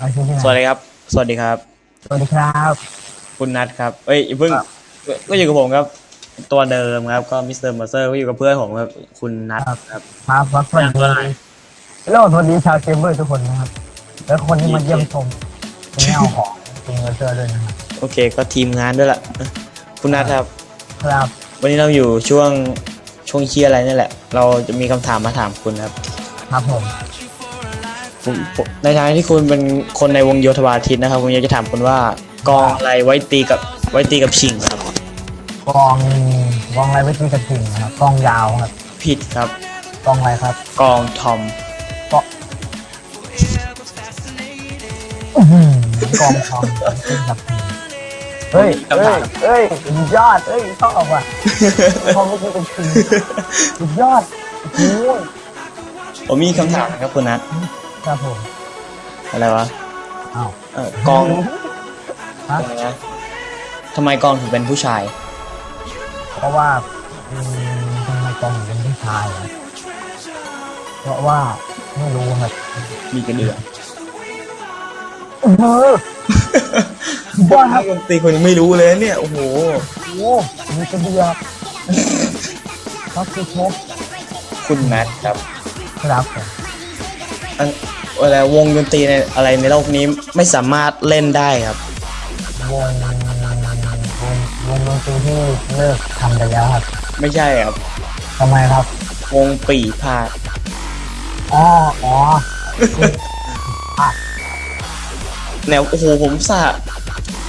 อาชีพที่ไหนสวัสดีครับ สวัสดีครับ สวัสดีครับ คุณนัทครับ เอ้ยอย่าเพิ่ง ครับ ก็อยู่กับผมครับ ตัวเดิมครับ ก็มิสเตอร์มาเซอร์ก็อยู่กับเพื่อนผมครับ คุณนัทครับ ครับครับสวัสนั่งก็ได้ดีโลกสวัสดีชาวเกมเมอร์ทุกคนนะครับ แล้วคนที่มาเยี่ยมชมเป็นแนวของจริงเซอร์ด้วยนะครับโอเค ก็ทีมงานด้วยล่ะ คุณนัทครับ ครับวันนี้เราอยู่ช่วงช่วงเชียร์อะไรนี่แหละ เราจะมีคำถามมาถามคุณครับ ครับผม ผมผมในฐานะที่คุณเป็นคนในวงโยธวาทิตนะครับผมอยากจะถามคุณว่ากองอะไรไว้ตีกับไว้ตีกับชิงครับกองกองอะไรไว้ที่กระถิ่งนะครับกองยาวครับผิดครับ กองอะไรครับกองทอมก็อื้อหือกองทองขึ้นกับถิ่งเฮ้ยเฮ้ยเฮ้ยสุดยอดเฮ้ยชอบว่ะพอไม่ใช่กระถิ่งสุดยอดโอ้โหผมมีคำถามนะครับคุณนัท ครับผมอะไรวะอ้าวเออกองฮะอะไรนะทำไมกองถึงเป็นผู้ชาย เพราะว่าอืมทำไมกองถึงเป็นผู้ชายอะเพราะว่าไม่รู้ครับมีกระเดือกเออ ว่าครับดนตรีคนยังไม่รู้เลยเนี่ย โอ้โห โอ้มีกระเดือกครับคือชกคุณนัทครับครับผมอัน เวลาวงดนตรีในอะไรในโลกนี้ไม่สามารถเล่นได้ครับ วงวงวงดนตรีที่เลิกทำไปแล้วครับไม่ใช่ครับ ทำไมครับวงปีพาดอ๋ออ๋อแนวโอ้โหผมสะ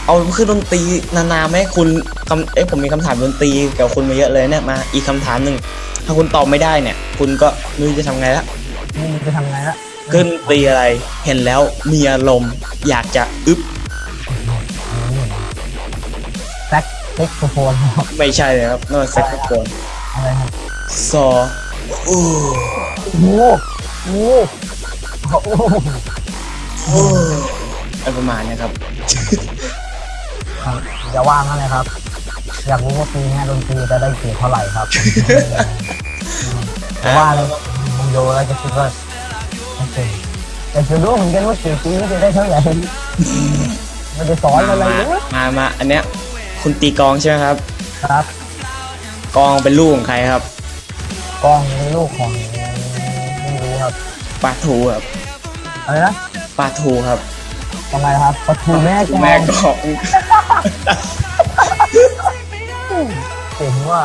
เอาขึ้นดนตรีนานาไหมคุณคำเอ้ยผมมีคำถามดนตรีเกี่ยวกับคุณมาเยอะเลยเนี่ยมาอีกคำถามหนึ่งถ้าคุณตอบไม่ได้เนี่ย คุณก็ไม่รู้จะทำไงละ นี่มันจะทำไงละ ขึ้นดนตรีอะไร เห็นแล้วมีอารมณ์อยากจะอึ๊บแซกเซ็กโซโฟนครับไม่ใช่เลยครับนั่นมันแซกโซโฟนอะไรครับซออู้โอ้โหโอ้โหอู้อะไรประมาณเนี้ยครับครับอย่าว่างนะเลยครับ อยากรู้ว่าปีนี้ดนตรีจะได้เกียรติเท่าไหร่ครับแต่ว่าเลยมึงโยแล้วจะคิดว่าโอเค แต่จะรู้เหมือนกันว่าเกียรติปีนี้จะได้เท่าไหร่ไม่ได้สอนอะไรเลยมามาอันเนี้ย คุณตีกลองใช่ไหมครับ ครับกลองเป็นลูกของใครครับกล้องในลูกของไม่รู้ครับปลาทูครับอะไรนะปลาทูครับทำไมครับประตูแม่กลองแม่กลองเก่งว่า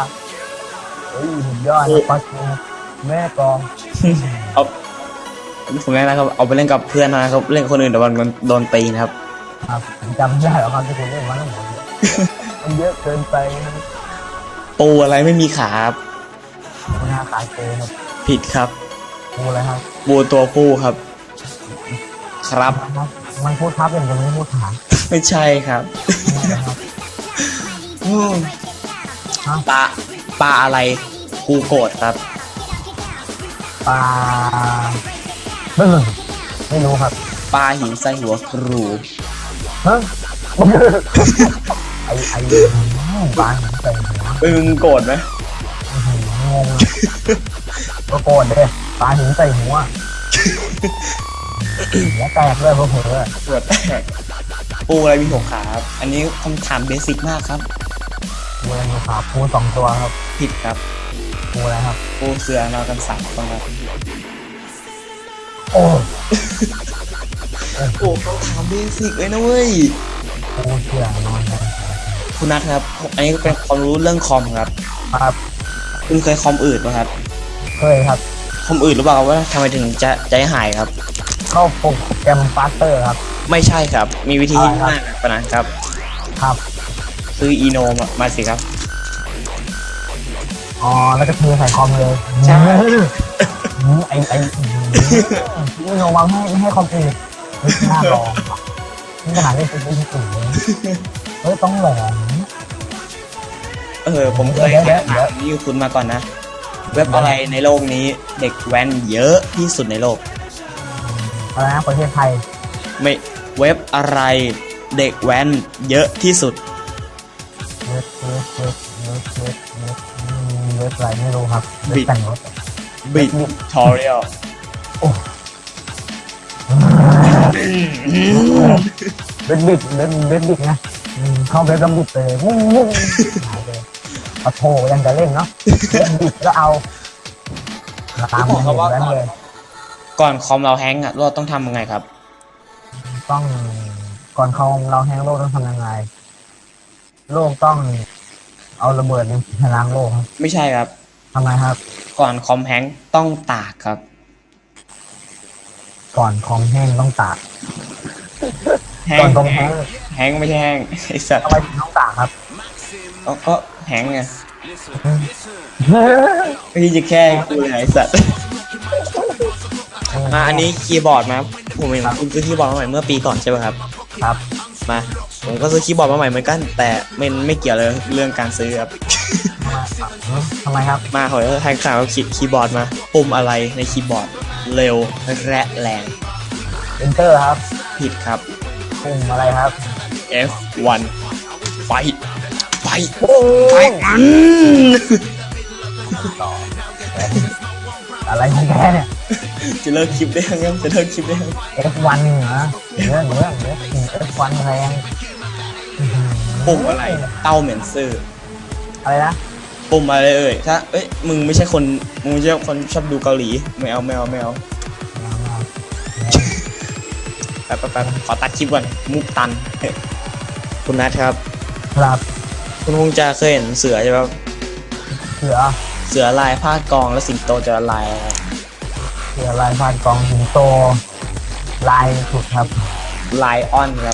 เฮ้ยสุดยอดนะประตูแม่กลองเอา ผมแนะนะครับ เอาไปเล่นกับเพื่อนนะครับ เล่นกับคนอื่นแต่วันโดนตีนะครับ ครับผมจำไม่ได้หรอกครับที่คุณเล่นมาทั้งหมดเนี่ยมันเยอะเกินไปนะครับปูอะไรไม่มีขาครับคุณอาขายเกครับผิดครับดูอะไรครับปูตัวผู้ครับ ครับ ครับ มันพูดทับอย่างเดียวไม่พูดถามไม่ใช่ครับนะครับอืมฮะปลาปลาอะไรกูโกรธครับปลา เบิ้งไม่รู้ครับปลาหินใส่หัวครูเฮ้ยไอไอปลาหินใส่หัวเอ้ยมึงโกรธไหมอื้อหืองงก็โกรธเลยปลาหินใส่หัวหัวแตกเลยเผลอปวดแตกปูอะไรมีหกขาครับ อันนี้คำถามเบสิกมากครับๆปูอะไรมีขาปูสองตัวครับ ผิดครับปูอะไรครับปูเสือนอนกันสามตัวครับ โอ้โอ้คำถามเบสิกเลยนะเว้ยปูเชื่อนอนกันคุณนัทครับ อันนี้เป็นความรู้เรื่องคอมครับ ครับคุณเคยคอมอืดป่ะครับ เคยครับ คอมอืดหรือเปล่าว่าทำไมถึงจะใจหายครับ เข้าโปรแกรมฟาสเตอร์ครับ ไม่ใช่ครับ มีวิธีที่ง่ายกว่านั้นครับ ครับซื้ออีโนมามาสิครับ อ๋อ แล้วก็เทใส่คอมเลย ใช่ ไอไอนี่โนวางให้ไม่ให้คอมอื่นเฮ้ยน่าลองว่ะนี่ขนาดเล่นเป็นที่อื่นเลยเฮ้ยต้องลองเออผมเคยเดี๋ยวแค่เดี๋ยวถามนี่คุณมาก่อนนะ เว็บอะไรในโลกนี้เด็กแว้นเยอะที่สุดในโลกอะไรนะประเทศไทยไม่เว็บอะไรเด็กแว้นเยอะที่สุดเว็บเว็บเว็บเว็บเว็บเว็บอืมเว็บอะไรไม่รู้ครับเว็บบิดแต่งรถ บิ t ทอเรียลโอ้เบ็ดบิดเบ็ดเบ็ดบิดนะอืมเข้าเบ็ดลำบิดเลยมุ่งมุ่งหายเลยปะโถยังจะเล่นเนาะเบ็ดบิดก็เอาตามอย่างนั้นเลยก่อนคอมเราแฮงก์อะเราต้องทำยังไงครับ ต้องก่อนเขาเราแห้งโลกต้องทำยังไง โลกต้องเอาระเบิดในล้างโลกครับไม่ใช่ครับ ทำไมครับ ก่อนคอมแฮงก์ต้องตากครับ ก่อนของแห้งต้องตากแฮก่อนงก์ของแห้งแฮงก์ไม่ใช่แฮงก์ไอสัตว์ทำไมถึงต้องตากครับ ก็ก็แฮงก์ไงพี่จะแค่กูเลยไอสัตว์ มาอันนี้คีย์บอร์ดมาผมเห็นคุณซื้อคีย์บอร์ดมาใหม่เมื่อปีก่อนใช่ไหมครับ ครับ มา ผมก็ซื้อคีย์บอร์ดมาใหม่เหมือนกัน แต่มันไม่เกี่ยวเลยเรื่องการซื้อครับ ทำไมครับ มาขอแทงข่าวคีย์คีย์บอร์ดมา ปุ่มอะไรในคีย์บอร์ด เร็วและแรงเอนเตอร์ครับผิดครับ ปุ่มอะไรครับ F1 ไปไปโอ้ไปยอันต่ออะไรของแกเนี่ย จะเลิกคลิปได้ยังครับจะเลิกคลิปได้ยัง F1 เหรอเนื้อเนื้อเนื้อ F1 แรงอื้อหือ ปุ่มอะไร เต้าเหม็นซื่ออะไรนะปุ่มอะไรเอ่ยถ้าเอ้ยมึงไม่ใช่คนมึงไม่ใช่คนชอบดูเกาหลีไม่เอาไม่เอาไม่เอาแป๊บแป๊บแป๊บขอตัดคลิปก่อนมุกตัน คุณนัทครับ ครับ คุณคงจะเคยเห็นเสือใช่ไหมครับเสือ เสือลายผ้ากองแล้วสิงโตจะลายอะไรครับเสือลายพานกองสิงโตลายสุดครับลายออนครับ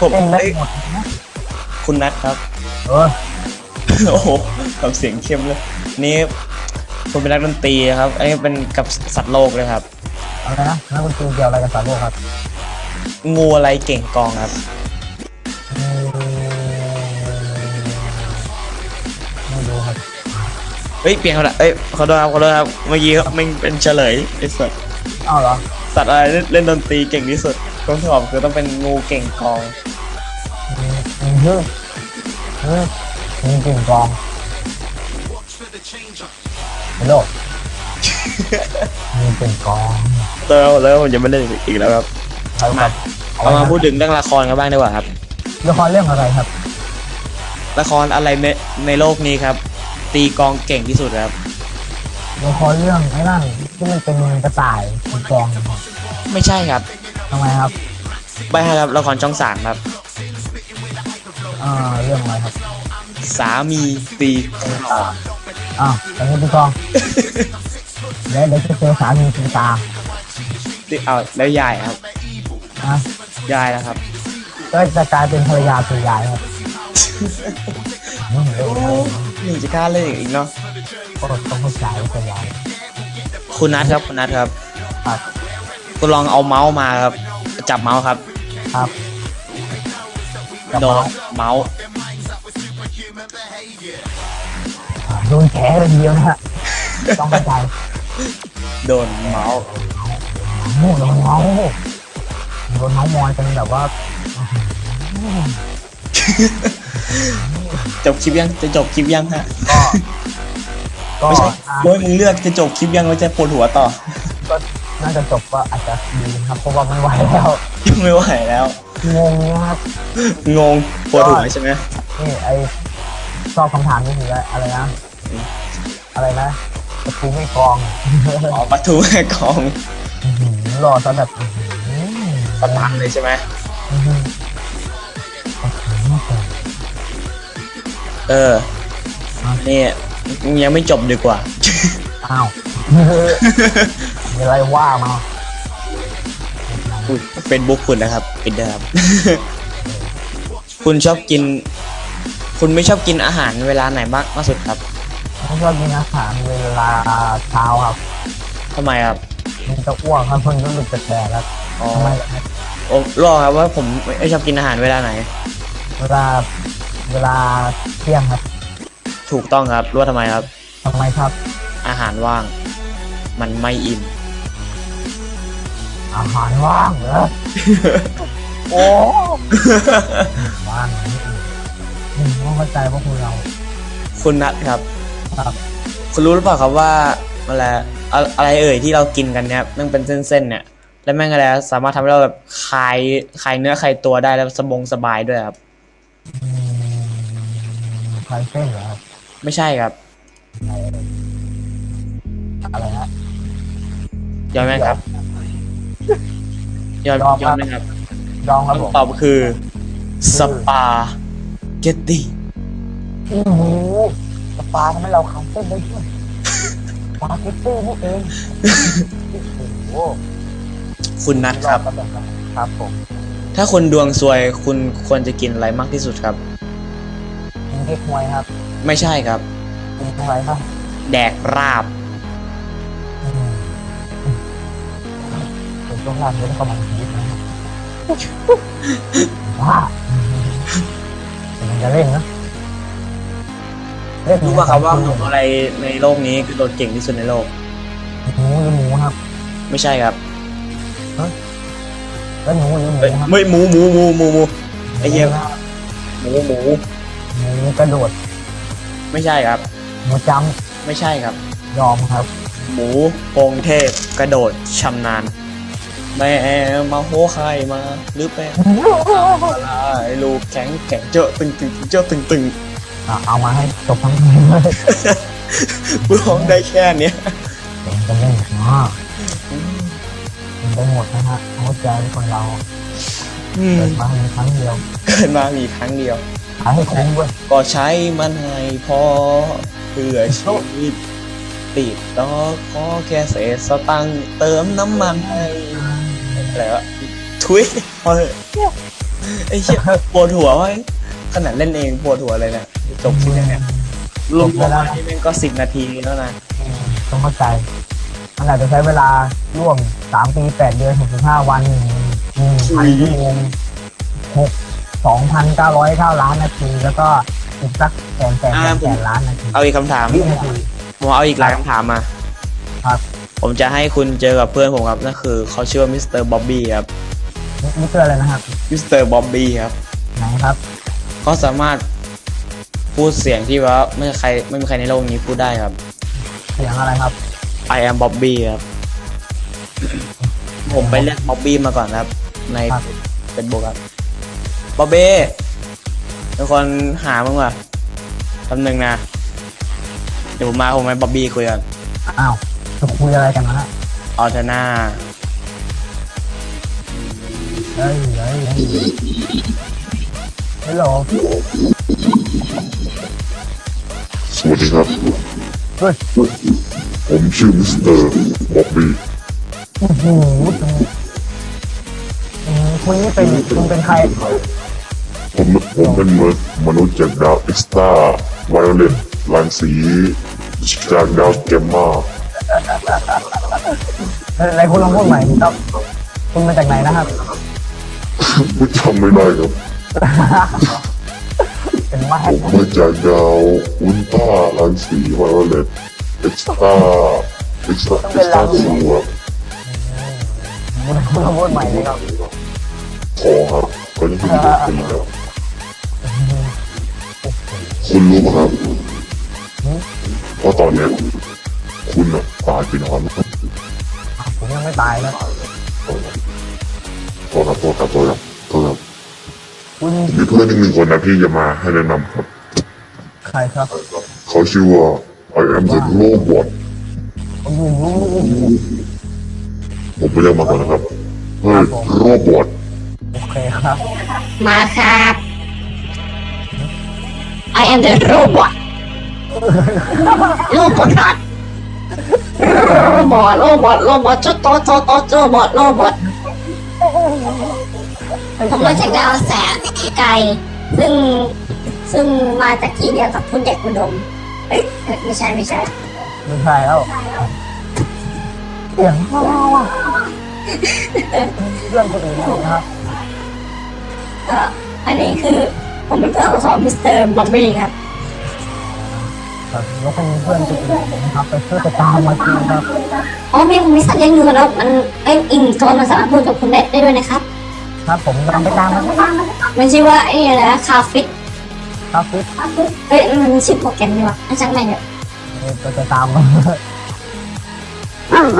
ผมเต้นได้เอ้ยหมดนะคุณนัทครับ เออโอ้โหทำเสียงเข้มเลย นี่คุณเป็นนักดนตรีครับ อันนี้เป็นกับสัตว์โลกเลยครับอะไรนะนักดนตรีเกี่ยวอะไรกับสารโลกครับ งูอะไรเก่งกองครับ เฮ้ยเปลี่ยนเขาละเอ้ยขอโทษครับขอโทษครับเมื่อกี้มันเป็นเฉลยไอ้สัตว์อ้าวเหรอสัตว์อะไรเล่นเล่นดนตรีเก่งที่สุดคำตอบคือต้องเป็นงูเก่งกองอืมอืมฮึฮึมีกิ่งกองฮัลโหลมีกิ่งกองแล้วแล้วผมจะไม่เล่นอีกแล้วครับเอาครับเอามาพูดถึงเรื่องละครกันบ้างดีกว่าครับ ละครเรื่องอะไรครับ ละครอะไรในในโลกนี้ครับ ตีกองเก่งที่สุดครับละครเรื่องไอ้นั่นที่มันเป็นกระต่ายเป็นกองไม่ใช่ครับทำไมครับไปครับละครช่องสามครับอ่าเรื่องอะไรครับสามีตีกลองอ้าวแต่นี่เป็นกองเดี๋ยวเดี๋ยวจะเจอสามีคุณตาตีเอาแล้วยายครับนะยายแล้วครับ ก็จะกลายเป็นภรรยาตัวยายครับอืมเดี๋ยว นี่จะกล้าเล่นอีกเนาะก็ต้องเข้าใจว่าตัวยายคุณนัทครับคุณนัทครับ ครับคุณลองเอาเมาส์มาครับ จับเมาส์ครับครับจับโดนเมาส์เมาส์โดนแฉเลยทีเดียวนะฮะต้องเข้าใจโดนเมาส์โอ้โดนเมาส์โดนเมาส์มอยกันแบบว่า จบคลิปยังจะจบคลิปยังฮะก็ไม่ใช่อ่าโอ้ยมึงเลือกจะจบคลิปยังแล้วจะปวดหัวต่อก็น่าจะจบก็อาจจะดีครับเพราะว่าไม่ไหวแล้วยังไม่ไหวแล้ว งงนะครับงงปวดหัวใช่ไหมนี่ไอชอบคำถามนี่คืออะไรนะอะไรนะประตูไม่กรองอ๋อประตูแม่กองอื้อหือรอซะแบบอื้อหือประตันเลยใช่ไหม เออ นี่ยังไม่จบดีกว่า อ้าวมีอะไรว่ามาเฟซบุ๊กคุณนะครับปิดเด้อครับ คุณชอบกิน คุณไม่ชอบกินอาหารเวลาไหนมากมากสุดครับผมชอบกินอาหารเวลาเช้าครับทำไมครับมันจะอ้วกครับมันก็หลุดจากแดดแล้วอ๋อทำไมล่ะครับโอ้รอครับว่าผมไม่ชอบกินอาหารเวลาไหน เวลา เวลาเที่ยงครับถูกต้องครับรู้ว่าทำไมครับ ทำไมครับอาหารว่าง มันไม่อิ่ม อาหารว่างเหรอ โอ้บ้านนี้อืมต้องเข้าใจพวกคุณเราคุณนัทครับ ครับคุณรู้หรือเปล่าครับว่าอะไรอะอะไรเอ่ยที่เรากินกันเนี่ยมันเป็นเส้นๆเนี่ย แล้วแม่งอะไรสามารถทำให้เราแบบคลายคลายเนื้อคลายตัวได้แล้วสบงสบายด้วยครับ อืม ใครเส้นเหรอครับ ไม่ใช่ครับอะไรฮะยอมไหมครับยอมยอมยครัอบมไหมครับยองครับผมคำตอบคือสปาเกตตี้โอ้โหสปาทำให้เราคำเส้นได้ด้วยสปาเกตตี้นี่เองโอ้โหคุณนัทครับ ครับผม ถ้าคุณดวงซวยคุณควรจะกินอะไรมากที่สุดครับกิน เค้กหวยครับไม่ใช่ครับกินอะไรครับแดกราบ อืมเป็นช่วงแรกที่ต้องกำลังคิดนะครับว่ามันจะเล่นนะเล่นรู้ป่ะครับว่าหนูอะไรในโลกนี้คือโดดเก่งที่สุดในโลก หมูหรือหมูครับไม่ใช่ครับแล้วหมูหรือหมูเอ้ยครับไม่หมูหมูหมูหมูหมู ไอ้เหี้ย หมูหมู หมูกระโดดไม่ใช่ครับ หมูจไม่ใช่ครับำยอมครับ หมูโปงเทพกระโดดชำนาญแม่มาโหใครมา หรือเป็นอะไรลูกแข็งแข็งเจาะตึงตึงเจาะตึงตึงอะเอามาให้จบทั้งเพลงเลยกูร้องได้แค่เนี้ยเสียงจะเล่นมากมันได้หมดนะฮะเข้าใจคนเราอืมเกิดมาในครั้งเดียว เกิดมามีครั้งเดียว หาให้คุ้มเว้ยก็ใช้มันให้พอเพื่อชีวิตติดต่อขอแค่เศษสตังค์เติมน้ำมันให้อะไรวะทุยพอเถอะไอ้เหี้ยปวดหัววะขนาดเล่นเองปวดหัวเลยเนี่ยจบคลิปยังเนี่ยรวมๆมาที่แม่งก็สิบนาทีแล้วนะต้องเข้าใจมันอาจจะใช้เวลาร่วมสามปีแปดเดือนหกสิบห้าวันหนึ่งหนึ่งพันชั่วโมงหก สองพันเก้าร้อยเก้าล้านนาที แล้วก็อีกสักแสนแสนแสนแสนล้านนาทีเอาอีกคำถามวินาทีผมเอาอีกหลายคำถามมาครับ ผมจะให้คุณเจอกับเพื่อนผมครับนั่นคือเขาชื่อว่ามิสเตอร์บ๊อบบี้ครับนี่นี่คืออะไรนะครับมิสเตอร์บ๊อบบี้ครับไหนครับเขาสามารถพูดเสียงที่ว่าไม่มีใครไม่มีใครในโลกนี้พูดได้ครับ เสียงอะไรครับ I am Bobby ครับ ผมไปเรียกบ๊อบบี้มาก่อนครับ ในครับเป็นบุกครับ บ๊อบบี้เป็นคนหามึงว่ะคำหนึ่งนะ เดี๋ยวผมมาผมให้บ๊อบบี้คุยกันอ้าวจะคุยอะไรกันนะออเทนาเฮ้ยเฮ้ยเฮ้ยฮัลโหลสวัสดีครับ เฮ้ยผมชื่อมิสเตอร์บ๊อบบี้โอ้โหคุณอืมคุณนี่เป็นคุณเป็นใคร ผมผมเป็นมนุษย์มนุษย์จากดาวเอ็กซ์ตาไวโอเลตรังสีจากดาวแกมมาอะไรคุณลองพูดใหม่ครับ คุณมาจากไหนนะครับไม่จำไม่ได้ครับเป็นมาผมมาจากดาวอุลตร้ารังสีไวโอเลตเอ็กซ์ตาเอ็กซ์ตาเอ็กซ์ตาสูครับคุณคุณลองพูดใหม่เลยครับขอครับก็ยังเป็นเด็กปีแล้ว คุณรู้ไหมครับเพราะตอนเนี้ยคุณอะตายไปนอนแล้วครับผมยังไม่ตายนะโทษครับโทษครับโทษครับโทษครับคุณมีเพื่อนอีกหนึ่งคนนะที่จะมาให้แนะนำครับ ใครครับ เขาชื่อว่า I am the robot ผมอยู่รู้ผมไปเรียกมาก่อนนะครับ เฮ้ยโรบอทโอเคครับ มาครับ I am the robot โรบอทครับโรบอทโรบอทโรบอทจุดโตโตโตโรบอทโรบอทผมมาจากดาวแสนไกล ซึ่งซึ่งมาจากที่เดียวกับคุณเด็กอุดมเอ้ยไม่ใช่ไม่ใช่ไม่ใช่แล้วเสียงพ่อว่ะเรื่องคนอื่นนะครับเอ่ออันนี้คือ ผมเป็นเพื่อนของมิสเตอร์บ๊อบบี้ครับครับแล้วก็มีเพื่อนคนอื่นนะครับไปช่วยไปตามมาจริงครับอ๋อมีผมมีสัตว์เลี้ยงอยู่แล้วมันไอ้ยอิงโทนมันสามารถพูดกับคุณได้ได้ด้วยนะครับ ครับผมกำลังไปตามมันมันชื่อว่าไอ้อะไรนะคาฟิตครับฟิตเอ้ยมันชื่อโปรแกรมนี่วะอาจารย์แม่งเนี่ยก็จะตามมั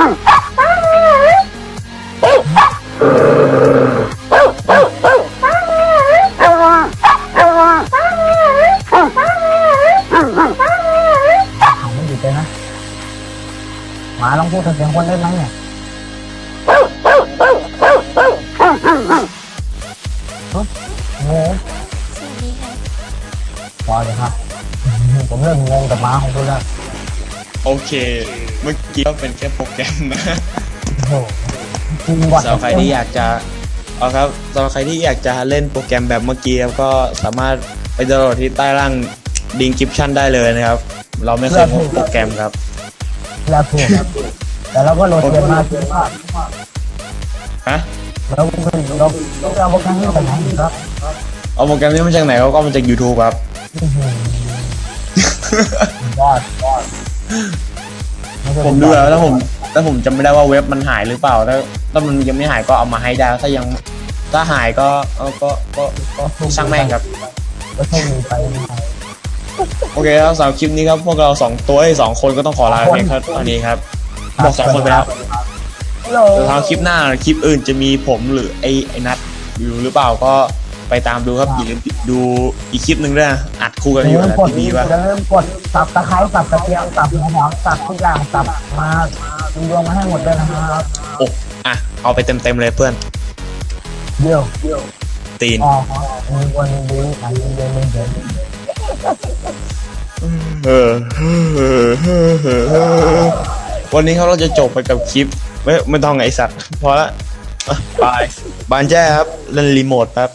น พูดกับเสียงคนได้ไหมเนี่ยงงพอเลยครับผมเริ่มงงกับหมาของคุณแล้วโอเค เมื่อกี้ก็เป็นแค่โปรแกรมนะโอ้โหจริงบอดสำหรับใครที่อยากจะเอาครับสำหรับใครที่อยากจะเล่นโปรแกรมแบบเมื่อกี้ครับก็สามารถไปดาวน์โหลดที่ใต้ล่างดิงคริปชั่นได้เลยนะครับ เราไม่เคยพบโปรแกรมครับ แล้วถูก แต่เราก็โหลดเกมมาคือว่าฮะเราก็เราเราเอาโปรแกรมนี้ไปไหนครับเอาโปรแกรมนี้มาจากไหนก็มาจาก YouTube ครับอื้อหือยอดยอดไใช่ผมดูแล้วแล้วผมแล้วผมจำไม่ได้ว่าเว็บมันหายหรือเปล่าถ้าถ้ามันยังไม่หายก็เอามาให้ได้ถ้ายังถ้าหายก็เออก็ก็ก็ช่างแม่งครับก็โชคดีไปนะครับโอเคครับสำหรับคลิปนี้ครับพวกเราสองตัวไอ้สองคนก็ต้องขอลาไปเพียงเท่านี้ครับ บอกสองคนไปแล้วฮัลโหลเดี๋ยวทางคลิปหน้าคลิปอื่นจะมีผมหรือไอ้ไอ้นัทอยู่หรือเปล่าก็ไปตามดูครับอย่าลืมดูอีกคลิปหนึ่งด้วยนะอัดคู่กันอย่าอยู่ลืมนะกดทีวีว่าอย่าลืมกดสับตะไคร้สับตะเกียงสับหัวหอมสับทุกอย่างสับมาดูดวงมาให้หมดเลยนะครับโอ้อะ เอาไปเต็มๆเลยเพื่อน เดี๋ยวตีน อ๋อมีวันดีอันนี้เดินเดินเออ วันนี้เขาเราจะจบไปกับคลิป ไม่ไม่ต้องไอสัตว์พอละอะบายบานแจ้ครับเล่นรีโมทแป๊บ